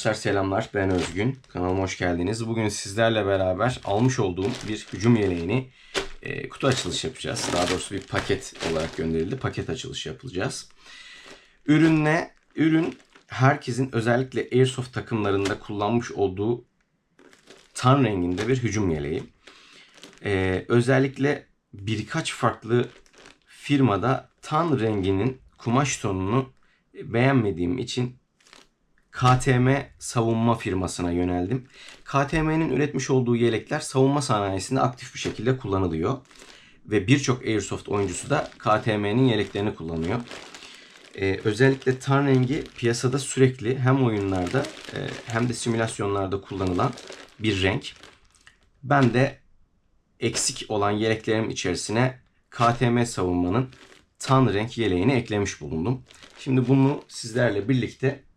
Arkadaşlar selamlar ben Özgün. Kanalıma hoş geldiniz. Bugün sizlerle beraber almış olduğum bir hücum yeleğini e, kutu açılışı yapacağız. Daha doğrusu bir paket olarak gönderildi. Paket açılışı yapacağız. Ürün ne? Ürün herkesin özellikle Airsoft takımlarında kullanmış olduğu tan renginde bir hücum yeleği. E, özellikle birkaç farklı firmada tan renginin kumaş tonunu beğenmediğim için KTM savunma firmasına yöneldim. KTM'nin üretmiş olduğu yelekler savunma sanayisinde aktif bir şekilde kullanılıyor. Ve birçok Airsoft oyuncusu da KTM'nin yeleklerini kullanıyor. Ee, özellikle tan rengi piyasada sürekli hem oyunlarda e, hem de simülasyonlarda kullanılan bir renk. Ben de eksik olan yeleklerim içerisine KTM savunmanın tan renk yeleğini eklemiş bulundum. Şimdi bunu sizlerle birlikte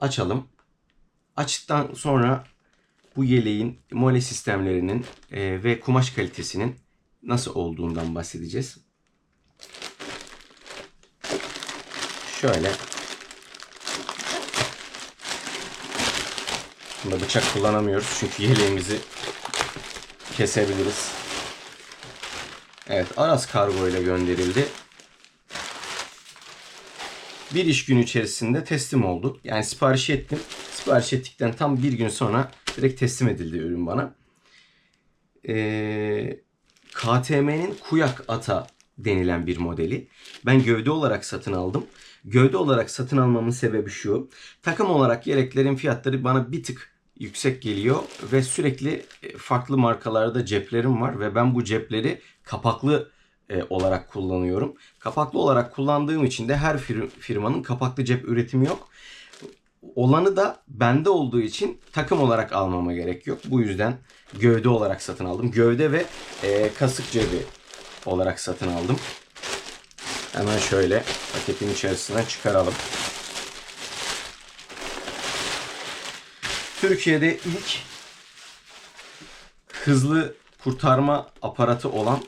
açalım. Açtıktan sonra bu yeleğin mole sistemlerinin e, ve kumaş kalitesinin nasıl olduğundan bahsedeceğiz. Şöyle. Bunda bıçak kullanamıyoruz çünkü yeleğimizi kesebiliriz. Evet Aras kargo ile gönderildi. Bir iş günü içerisinde teslim oldu. Yani sipariş ettim. Sipariş ettikten tam bir gün sonra direkt teslim edildi ürün bana. Ee, KTM'nin Kuyak Ata denilen bir modeli. Ben gövde olarak satın aldım. Gövde olarak satın almamın sebebi şu. Takım olarak yeleklerin fiyatları bana bir tık yüksek geliyor ve sürekli farklı markalarda ceplerim var ve ben bu cepleri kapaklı e, olarak kullanıyorum. Kapaklı olarak kullandığım için de her fir- firmanın kapaklı cep üretimi yok. Olanı da bende olduğu için takım olarak almama gerek yok. Bu yüzden gövde olarak satın aldım. Gövde ve e, kasık cebi olarak satın aldım. Hemen şöyle paketin içerisinden çıkaralım. Türkiye'de ilk hızlı kurtarma aparatı olan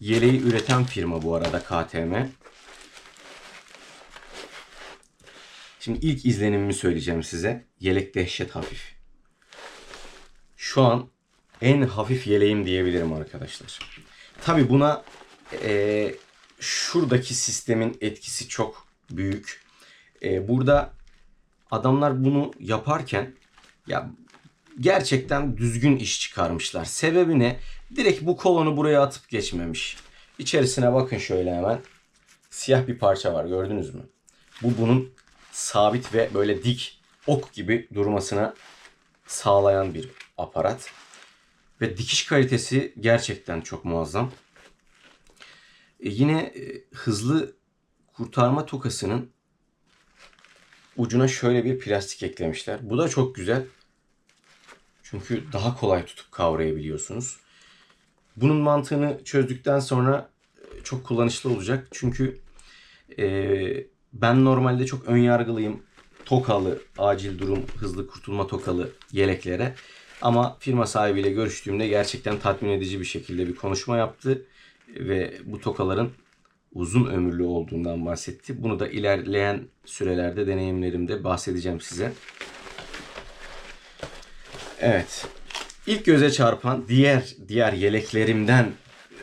Yeleği üreten firma bu arada KTM. Şimdi ilk izlenimimi söyleyeceğim size. Yelek dehşet hafif. Şu an en hafif yeleğim diyebilirim arkadaşlar. Tabi buna e, şuradaki sistemin etkisi çok büyük. E, burada adamlar bunu yaparken ya gerçekten düzgün iş çıkarmışlar. Sebebi ne? Direkt bu kolonu buraya atıp geçmemiş. İçerisine bakın şöyle hemen. Siyah bir parça var gördünüz mü? Bu bunun sabit ve böyle dik ok gibi durmasına sağlayan bir aparat. Ve dikiş kalitesi gerçekten çok muazzam. E yine e, hızlı kurtarma tokasının ucuna şöyle bir plastik eklemişler. Bu da çok güzel. Çünkü daha kolay tutup kavrayabiliyorsunuz. Bunun mantığını çözdükten sonra e, çok kullanışlı olacak. Çünkü e, ben normalde çok ön yargılıyım. Tokalı, acil durum, hızlı kurtulma tokalı yeleklere. Ama firma sahibiyle görüştüğümde gerçekten tatmin edici bir şekilde bir konuşma yaptı. Ve bu tokaların uzun ömürlü olduğundan bahsetti. Bunu da ilerleyen sürelerde deneyimlerimde bahsedeceğim size. Evet. İlk göze çarpan diğer diğer yeleklerimden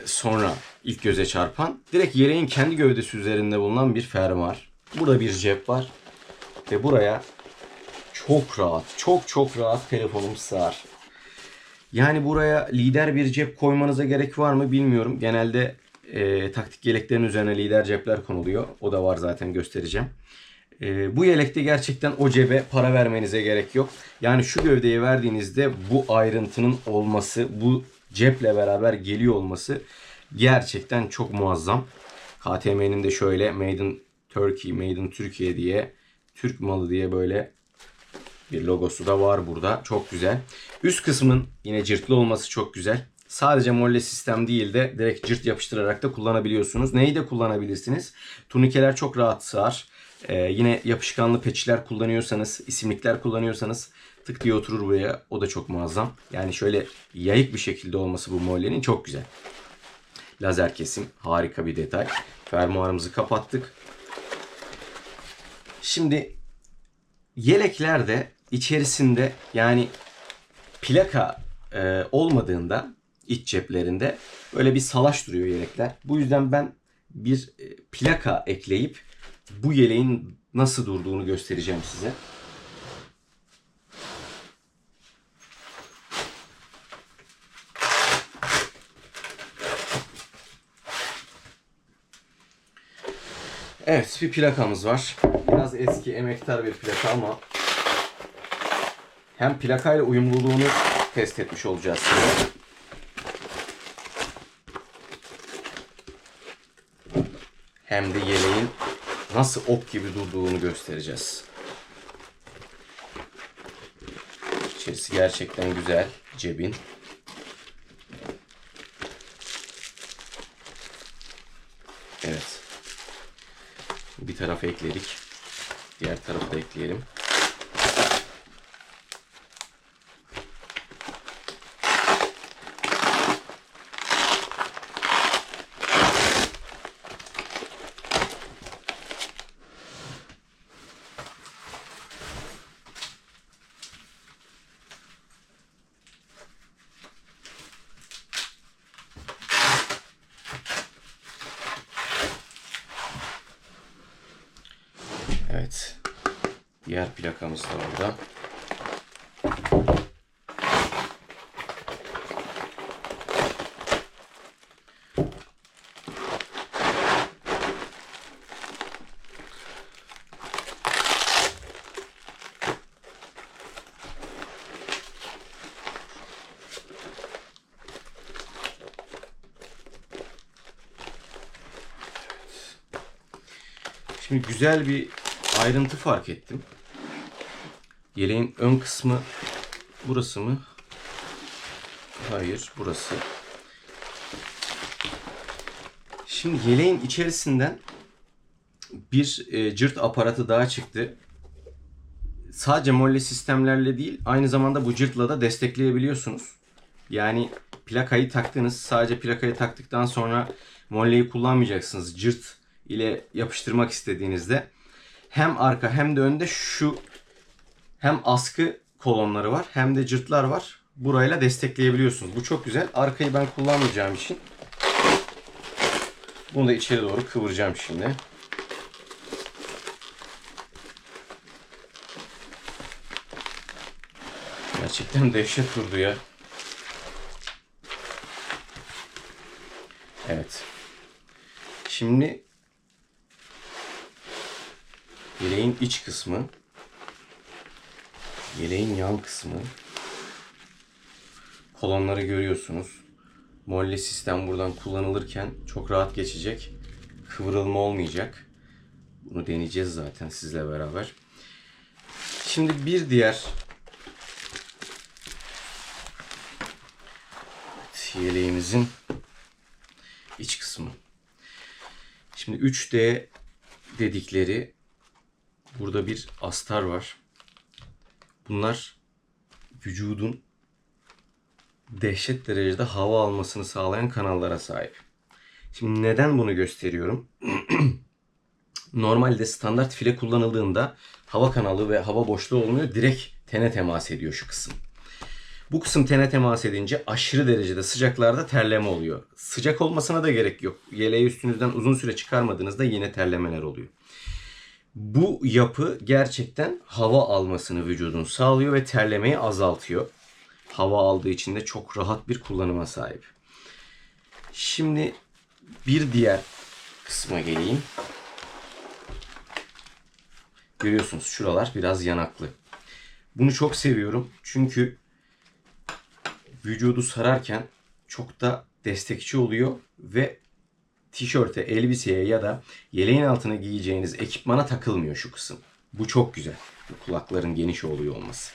sonra ilk göze çarpan direkt yeleğin kendi gövdesi üzerinde bulunan bir fermuar. Burada bir cep var. Ve buraya çok rahat, çok çok rahat telefonum sığar. Yani buraya lider bir cep koymanıza gerek var mı bilmiyorum. Genelde e, taktik yeleklerin üzerine lider cepler konuluyor. O da var zaten göstereceğim. E, bu yelekte gerçekten o cebe para vermenize gerek yok. Yani şu gövdeye verdiğinizde bu ayrıntının olması, bu ceple beraber geliyor olması gerçekten çok muazzam. KTM'nin de şöyle Made in Turkey, Made in Türkiye diye Türk malı diye böyle bir logosu da var burada. Çok güzel. Üst kısmın yine cırtlı olması çok güzel. Sadece molle sistem değil de direkt cırt yapıştırarak da kullanabiliyorsunuz. Neyi de kullanabilirsiniz? Turnikeler çok rahat sığar. Ee, yine yapışkanlı peçler kullanıyorsanız, isimlikler kullanıyorsanız tık diye oturur buraya. O da çok muazzam. Yani şöyle yayık bir şekilde olması bu mollenin çok güzel. Lazer kesim harika bir detay. Fermuarımızı kapattık. Şimdi yeleklerde içerisinde yani plaka e, olmadığında iç ceplerinde böyle bir salaş duruyor yelekler. Bu yüzden ben bir e, plaka ekleyip bu yeleğin nasıl durduğunu göstereceğim size. Evet bir plakamız var. Biraz eski emektar bir plaka ama hem plakayla uyumluluğunu test etmiş olacağız size. Hem de yeleğin nasıl ok gibi durduğunu göstereceğiz. İçerisi gerçekten güzel cebin. Evet. Bir tarafı ekledik. Diğer tarafı da ekleyelim. Evet. Diğer plakamız da orada. Şimdi güzel bir ayrıntı fark ettim. Yeleğin ön kısmı burası mı? Hayır, burası. Şimdi yeleğin içerisinden bir e, cırt aparatı daha çıktı. Sadece molle sistemlerle değil, aynı zamanda bu cırtla da destekleyebiliyorsunuz. Yani plakayı taktınız, sadece plakayı taktıktan sonra molleyi kullanmayacaksınız. Cırt ile yapıştırmak istediğinizde hem arka hem de önde şu hem askı kolonları var hem de cırtlar var. Burayla destekleyebiliyorsunuz. Bu çok güzel. Arkayı ben kullanmayacağım için bunu da içeri doğru kıvıracağım şimdi. Gerçekten dehşet durdu ya. Evet. Şimdi Yeleğin iç kısmı, yeleğin yan kısmı, kolonları görüyorsunuz. Molle sistem buradan kullanılırken çok rahat geçecek. Kıvrılma olmayacak. Bunu deneyeceğiz zaten sizle beraber. Şimdi bir diğer yeleğimizin iç kısmı. Şimdi 3D dedikleri Burada bir astar var. Bunlar vücudun dehşet derecede hava almasını sağlayan kanallara sahip. Şimdi neden bunu gösteriyorum? Normalde standart file kullanıldığında hava kanalı ve hava boşluğu olmuyor. Direkt tene temas ediyor şu kısım. Bu kısım tene temas edince aşırı derecede sıcaklarda terleme oluyor. Sıcak olmasına da gerek yok. Yeleği üstünüzden uzun süre çıkarmadığınızda yine terlemeler oluyor. Bu yapı gerçekten hava almasını vücudun sağlıyor ve terlemeyi azaltıyor. Hava aldığı için de çok rahat bir kullanıma sahip. Şimdi bir diğer kısma geleyim. Görüyorsunuz şuralar biraz yanaklı. Bunu çok seviyorum çünkü vücudu sararken çok da destekçi oluyor ve tişörte, elbiseye ya da yeleğin altına giyeceğiniz ekipmana takılmıyor şu kısım. Bu çok güzel. Bu kulakların geniş oluyor olması.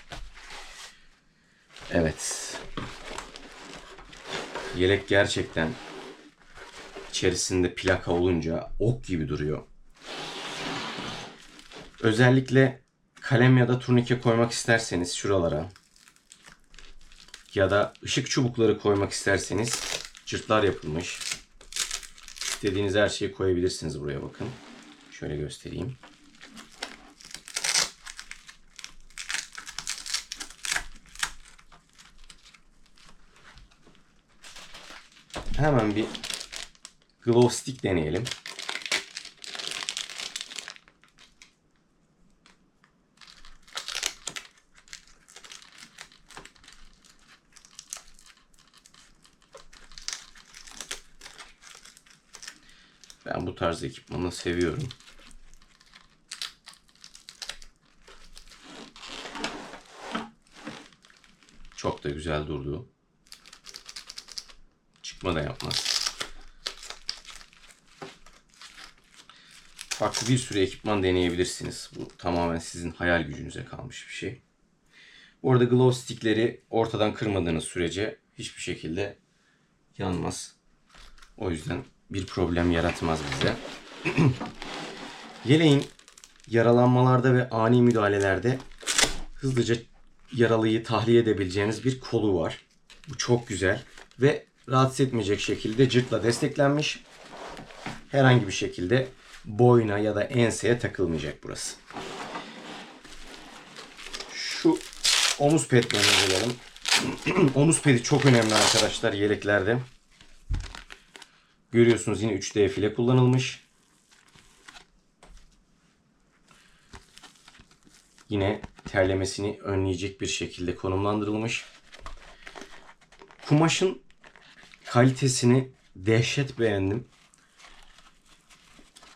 Evet. Yelek gerçekten içerisinde plaka olunca ok gibi duruyor. Özellikle kalem ya da turnike koymak isterseniz şuralara ya da ışık çubukları koymak isterseniz cırtlar yapılmış. İstediğiniz her şeyi koyabilirsiniz buraya bakın. Şöyle göstereyim. Hemen bir glow stick deneyelim. Ben bu tarz ekipmanı seviyorum. Çok da güzel durdu. Çıkma da yapmaz. Farklı bir sürü ekipman deneyebilirsiniz. Bu tamamen sizin hayal gücünüze kalmış bir şey. Bu arada glow stickleri ortadan kırmadığınız sürece hiçbir şekilde yanmaz. O yüzden bir problem yaratmaz bize. Yeleğin yaralanmalarda ve ani müdahalelerde hızlıca yaralıyı tahliye edebileceğiniz bir kolu var. Bu çok güzel ve rahatsız etmeyecek şekilde cırtla desteklenmiş. Herhangi bir şekilde boyna ya da enseye takılmayacak burası. Şu omuz pedlerini verelim. omuz pedi çok önemli arkadaşlar yeleklerde. Görüyorsunuz yine 3D file kullanılmış. Yine terlemesini önleyecek bir şekilde konumlandırılmış. Kumaşın kalitesini dehşet beğendim.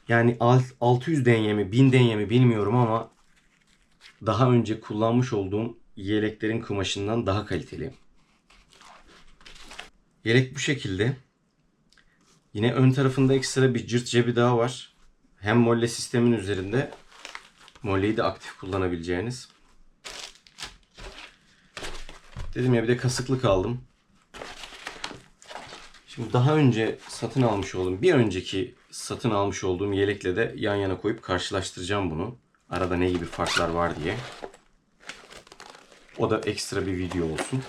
Yani alt- 600 denye mi 1000 denye mi bilmiyorum ama daha önce kullanmış olduğum yeleklerin kumaşından daha kaliteli. Yelek bu şekilde. Yine ön tarafında ekstra bir cırt cebi daha var. Hem molle sistemin üzerinde molleyi de aktif kullanabileceğiniz. Dedim ya bir de kasıklık aldım. Şimdi daha önce satın almış olduğum, bir önceki satın almış olduğum yelekle de yan yana koyup karşılaştıracağım bunu. Arada ne gibi farklar var diye. O da ekstra bir video olsun.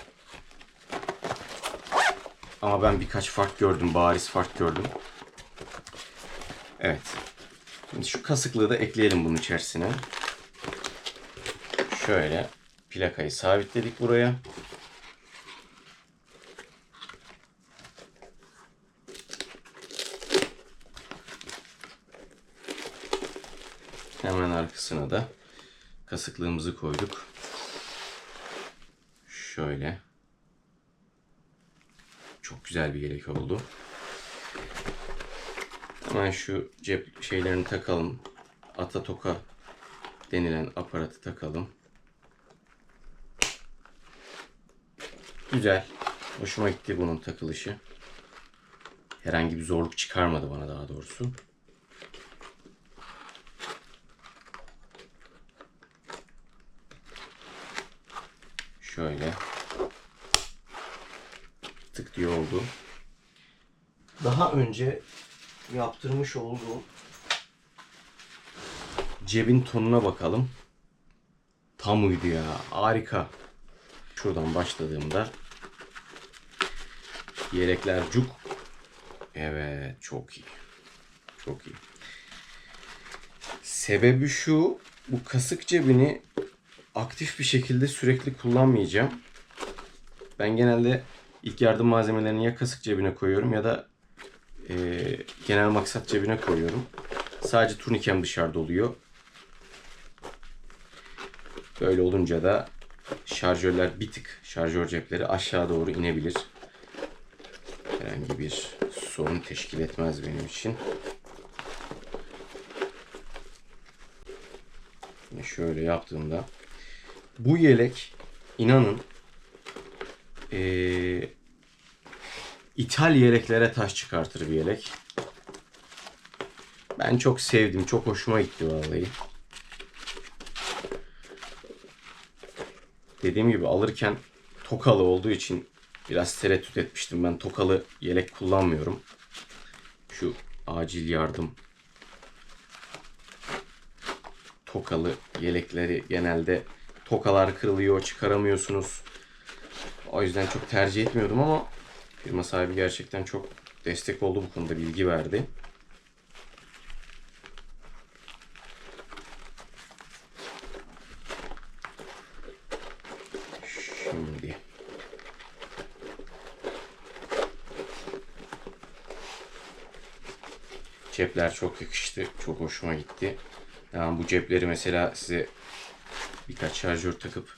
Ama ben birkaç fark gördüm, bariz fark gördüm. Evet. Şimdi şu kasıklığı da ekleyelim bunun içerisine. Şöyle plakayı sabitledik buraya. Hemen arkasına da kasıklığımızı koyduk. Şöyle. Çok güzel bir yelek oldu. Hemen şu cep şeylerini takalım. Atatoka denilen aparatı takalım. Güzel. Hoşuma gitti bunun takılışı. Herhangi bir zorluk çıkarmadı bana daha doğrusu. Şöyle. Tık diye oldu. Daha önce yaptırmış olduğum cebin tonuna bakalım. Tam uydu ya. Harika. Şuradan başladığımda yelekler cuk. Evet çok iyi. Çok iyi. Sebebi şu. Bu kasık cebini aktif bir şekilde sürekli kullanmayacağım. Ben genelde ilk yardım malzemelerini ya kasık cebine koyuyorum ya da e, genel maksat cebine koyuyorum. Sadece turnikem dışarıda oluyor. Böyle olunca da şarjörler bir tık şarjör cepleri aşağı doğru inebilir. Herhangi bir sorun teşkil etmez benim için. Yine şöyle yaptığımda bu yelek inanın eee İthal yeleklere taş çıkartır bir yelek. Ben çok sevdim. Çok hoşuma gitti vallahi. Dediğim gibi alırken tokalı olduğu için biraz tereddüt etmiştim. Ben tokalı yelek kullanmıyorum. Şu acil yardım tokalı yelekleri genelde tokalar kırılıyor, çıkaramıyorsunuz. O yüzden çok tercih etmiyordum ama firma sahibi gerçekten çok destek oldu bu konuda bilgi verdi. Şimdi Cepler çok yakıştı. Çok hoşuma gitti. Yani bu cepleri mesela size birkaç şarjör takıp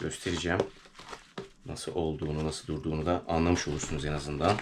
göstereceğim. Nasıl olduğunu, nasıl durduğunu da anlamış olursunuz en azından.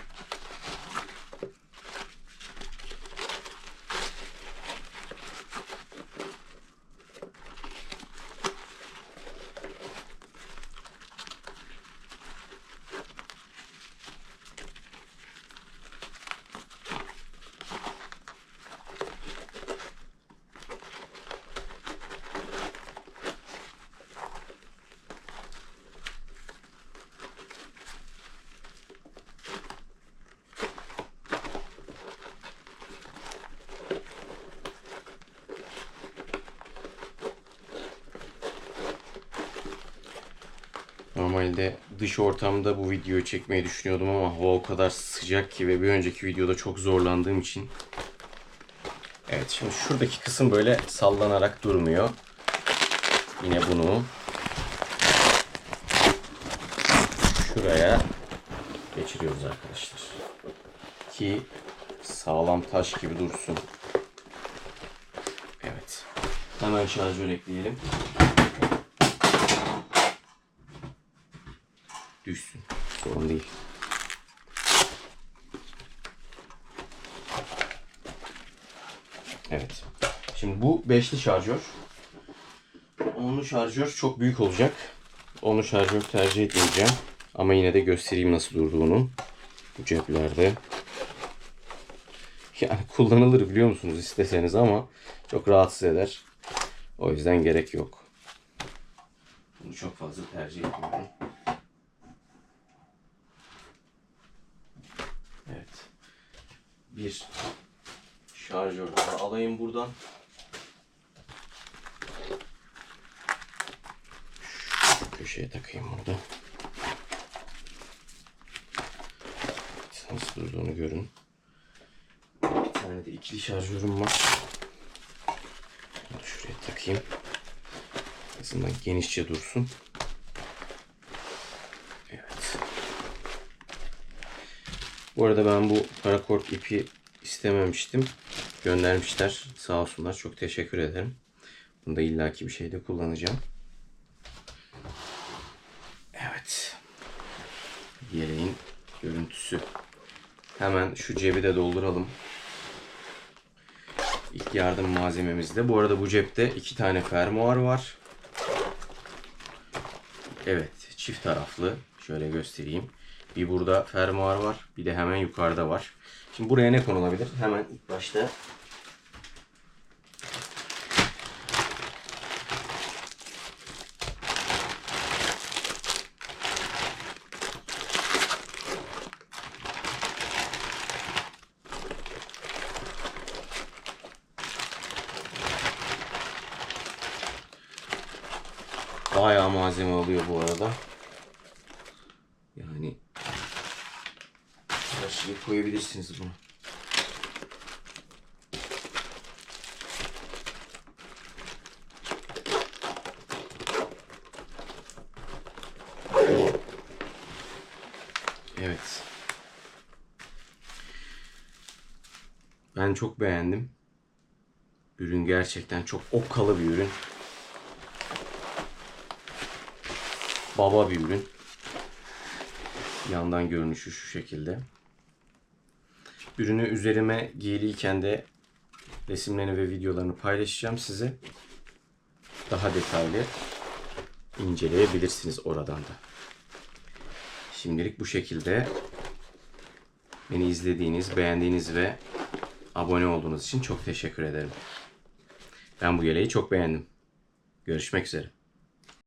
Normalde dış ortamda bu videoyu çekmeyi düşünüyordum ama hava o kadar sıcak ki ve bir önceki videoda çok zorlandığım için. Evet şimdi şuradaki kısım böyle sallanarak durmuyor. Yine bunu şuraya geçiriyoruz arkadaşlar. Ki sağlam taş gibi dursun. Evet. Hemen şarjör ekleyelim. Düşsün. Sorun değil. Evet. Şimdi bu beşli şarjör. Onlu şarjör çok büyük olacak. Onlu şarjör tercih etmeyeceğim. Ama yine de göstereyim nasıl durduğunu. Bu ceplerde. Yani kullanılır biliyor musunuz isteseniz ama çok rahatsız eder. O yüzden gerek yok. Bunu çok fazla tercih etmiyorum. Evet. Bir şarjör daha alayım buradan. Köşeye takayım burada. Nasıl durduğunu görün. Bir tane de ikili şarjörüm var. Şuraya takayım. En azından genişçe dursun. Evet. Bu arada ben bu parakort ipi istememiştim. Göndermişler. Sağ olsunlar. Çok teşekkür ederim. Bunu da illaki bir şeyde kullanacağım. Evet. Yeleğin görüntüsü. Hemen şu cebi de dolduralım. İlk yardım malzememizde. Bu arada bu cepte iki tane fermuar var. Evet, çift taraflı. Şöyle göstereyim. Bir burada fermuar var. Bir de hemen yukarıda var. Şimdi buraya ne konulabilir? Hemen ilk başta bayağı malzeme alıyor bu arada. Yani şeyi koyabilirsiniz buna. Evet. Ben çok beğendim. Ürün gerçekten çok okkalı bir ürün. Baba bir ürün. Yandan görünüşü şu şekilde. Ürünü üzerime giyiliyken de resimlerini ve videolarını paylaşacağım size. Daha detaylı inceleyebilirsiniz oradan da. Şimdilik bu şekilde. Beni izlediğiniz, beğendiğiniz ve abone olduğunuz için çok teşekkür ederim. Ben bu yeleği çok beğendim. Görüşmek üzere.